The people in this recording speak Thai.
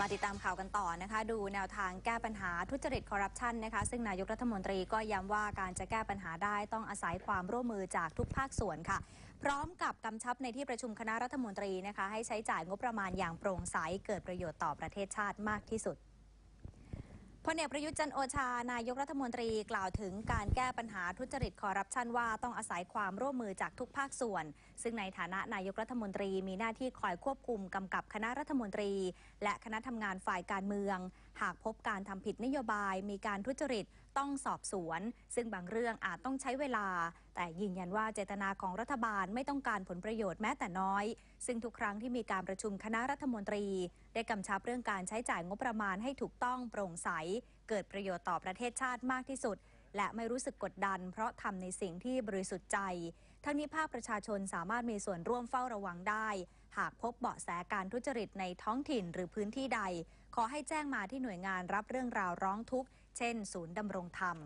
มาติดตามข่าวกันต่อนะคะ ดูแนวทางแก้ปัญหาทุจริตคอร์รัปชันนะคะซึ่งนายกรัฐมนตรีก็ย้ำว่าการจะแก้ปัญหาได้ต้องอาศัยความร่วมมือจากทุกภาคส่วนค่ะ พร้อมกับกำชับในที่ประชุมคณะรัฐมนตรีนะคะ ให้ใช้จ่ายงบประมาณอย่างโปร่งใสเกิดประโยชน์ต่อประเทศชาติมากที่สุด พลเอกประยุทธ์จันโอชา นายกรัฐมนตรีกล่าวถึงการแก้ปัญหาทุจริตคอร์รัปชันว่าต้องอาศัยความร่วมมือจากทุกภาคส่วน ซึ่งในฐานะนายกรัฐมนตรีมีหน้าที่คอยควบคุมกำกับคณะรัฐมนตรี และคณะทำงานฝ่ายการเมือง หากพบการทำผิดนโยบายมีการทุจริตต้องสอบสวน ซึ่งบางเรื่องอาจต้องใช้เวลา แต่ยืนยันว่าเจตนาของรัฐบาลไม่ต้องการผลประโยชน์แม้แต่น้อย ซึ่งทุกครั้งที่มีการประชุมคณะรัฐมนตรี ได้กำชับเรื่องการใช้จ่ายงบประมาณให้ถูกต้องโปร่งใส เกิดประโยชน์ต่อประเทศชาติมากที่สุด และไม่รู้สึกกดดัน เพราะทำในสิ่งที่บริสุทธิ์ใจ ทั้งนี้ภาคประชาชนสามารถมีส่วนร่วมเฝ้าระวังได้ หากพบเบาะแสการทุจริตในท้องถิ่นหรือพื้นที่ใด ขอให้แจ้งมาที่หน่วยงานรับเรื่องราวร้องทุกข์ เช่น ศูนย์ดำรงธรรม